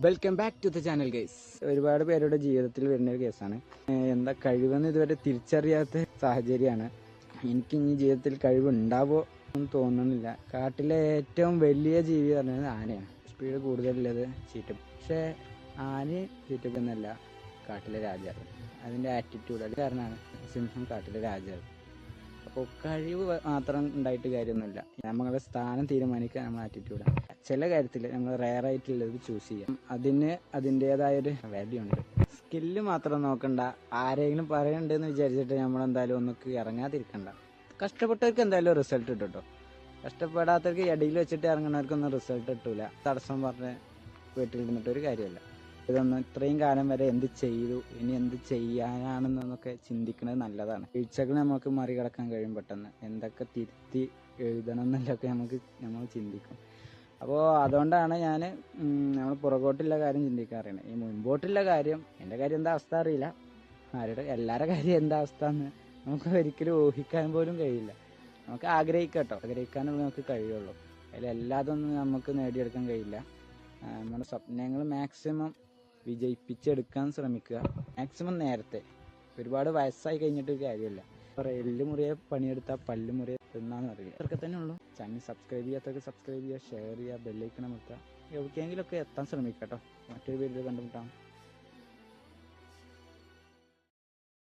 Welcome back to the channel guys ഒരുപാട് പേരുടെ ജീവിതത്തിൽ വരുന്ന ഒരു കേസാണ്. എന്താ കഴിവെന്ന് ഇതുവരെ തിരിച്ചറിയാത്ത സാഹചര്യമാണ്. എനിക്ക് ഇനി ജീവിതത്തിൽ കഴിവ് ഉണ്ടാവോ എന്ന് തോന്നുന്നില്ല. കാട്ടിലെ ഏറ്റവും വലിയ ജീവി പറഞ്ഞത് ആനയാണ്. സ്പീഡ് കൂടുതലുള്ളത് ചീറ്റപ്പ് പക്ഷേ ആന ചീറ്റപ്പ് എന്നല്ല കാട്ടിലെ രാജാവ്. അതിന്റെ ആറ്റിറ്റ്യൂഡ് അത് കാരണമാണ്. സിംഹം കാട്ടിലെ രാജാവ്. അപ്പോൾ കഴിവ് മാത്രം ഉണ്ടായിട്ട് കാര്യമൊന്നുമില്ല. നമ്മളെ സ്ഥാനം തീരുമാനിക്കാൻ നമ്മൾ ആറ്റിറ്റ്യൂഡാണ് ചില കാര്യത്തിൽ നമ്മൾ റെയർ ആയിട്ടുള്ളത് ചൂസ് ചെയ്യാം. അതിന് അതിന്റെതായ ഒരു വാല്യൂ ഉണ്ട്. സ്കില്ല് മാത്രം നോക്കണ്ട. ആരെങ്കിലും പറയണ്ടെന്ന് വിചാരിച്ചിട്ട് നമ്മൾ എന്തായാലും ഒന്നൊക്കെ ഇറങ്ങാതിരിക്കണ്ട. കഷ്ടപ്പെട്ടവർക്ക് എന്തായാലും റിസൾട്ട് കിട്ടും കേട്ടോ കഷ്ടപ്പെടാത്തവർക്ക് ഇടയിൽ വെച്ചിട്ട് ഇറങ്ങുന്നവർക്കൊന്നും റിസൾട്ട് കിട്ടൂല. തടസ്സം പറഞ്ഞ് വീട്ടിലിരുന്നിട്ട് ഒരു കാര്യമല്ല. ഇതൊന്നും ഇത്രയും കാലം വരെ എന്ത് ചെയ്തു? ഇനി എന്ത് ചെയ്യാനാണെന്നൊക്കെ ചിന്തിക്കുന്നത് നല്ലതാണ്. വീഴ്ചകൾ നമുക്ക് മറികടക്കാൻ കഴിയും പെട്ടെന്ന്. എന്തൊക്കെ തിരുത്തി എഴുതണം എന്നല്ലൊക്കെ നമുക്ക് നമ്മൾ ചിന്തിക്കും. അപ്പോൾ അതുകൊണ്ടാണ് ഞാൻ നമ്മൾ പുറകോട്ടുള്ള കാര്യം ചിന്തിക്കാറുണ്ട്. ഈ മുൻപോട്ടുള്ള കാര്യം എന്റെ കാര്യം എന്താ അവസ്ഥ അറിയില്ല. ആരുടെ എല്ലാവരുടെ കാര്യം എന്താ അവസ്ഥ എന്ന് നമുക്ക് ഒരിക്കലും ഊഹിക്കാൻ പോലും കഴിയില്ല. നമുക്ക് ആഗ്രഹിക്കാം കേട്ടോ ആഗ്രഹിക്കാനുള്ള നമുക്ക് കഴിയുള്ളൂ. അതിലെല്ലാതൊന്നും നമുക്ക് നേടിയെടുക്കാൻ കഴിയില്ല. നമ്മുടെ സ്വപ്നങ്ങൾ മാക്സിമം വിജയിപ്പിച്ചെടുക്കാൻ ശ്രമിക്കുക. മാക്സിമം നേരത്തെ. ഒരുപാട് വയസ്സായി കഴിഞ്ഞിട്ട് കാര്യമില്ല. എല്ല് മുറിയെ പണിയെടുത്താൽ പല്ല് മുറിയെ തിന്നാന്ന് പറയില്ല അതൊക്കെ തന്നെ ഉള്ളൂ. ചാനൽ സബ്സ്ക്രൈബ് ചെയ്യാത്തൊക്കെ സബ്സ്ക്രൈബ് ചെയ്യുക ഷെയർ ചെയ്യുക ബെല്ലൈക്കണം അമർത്തുക. എവിടേക്കെങ്കിലുമൊക്കെ എത്താൻ ശ്രമിക്കാം കേട്ടോ മറ്റൊരു വീഡിയോ കണ്ടുമുട്ടാം.